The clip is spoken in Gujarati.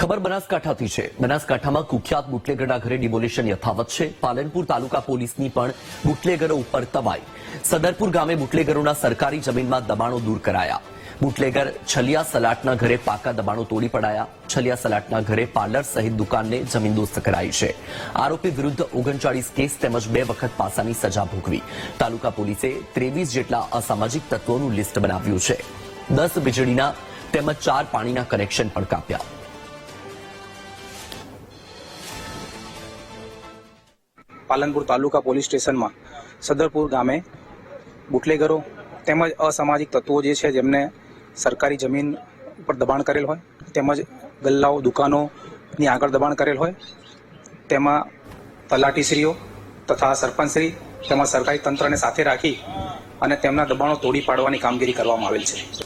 ખબર બનાસકાંઠાથી છે. બનાસકાંઠામાં કુખ્યાત બુટલેગરના ઘરે ડિમોલિશન યથાવત છે. પાલનપુર તાલુકા પોલીસની પણ બુટલેગરો ઉપર તબાઈ. સદરપુર ગામે બુટલેગરોના સરકારી જમીનમાં દબાણો દૂર કરાયા. બુટલેગર છલિયા સલાટના ઘરે પાકા દબાણો તોડી પડાયા. છલિયા સલાટના ઘરે પાર્લર સહિત દુકાનને જમીનદોસ્ત કરાઈ છે. આરોપી વિરુદ્ધ ઓગણચાળીસ કેસ તેમજ બે વખત પાસાની સજા ભોગવી. તાલુકા પોલીસે ત્રેવીસ જેટલા અસામાજિક તત્વોનું લિસ્ટ બનાવ્યું છે. દસ વીજળીના તેમજ ચાર પાણીના કનેક્શન પણ કાપ્યા. પાલનપુર તાલુકા પોલીસ સ્ટેશનમાં સદરપુર ગામે બુટલેગરો તેમજ અસામાજિક તત્વો જે છે જેમને સરકારી જમીન ઉપર દબાણ કરેલ હોય, તેમજ ગલ્લાઓ, દુકાનોની આગળ દબાણ કરેલ હોય, તેમાં તલાટીશ્રીઓ તથા સરપંચશ્રી તેમજ સરકારી તંત્રને સાથે રાખી અને તેમના દબાણો તોડી પાડવાની કામગીરી કરવામાં આવેલ છે.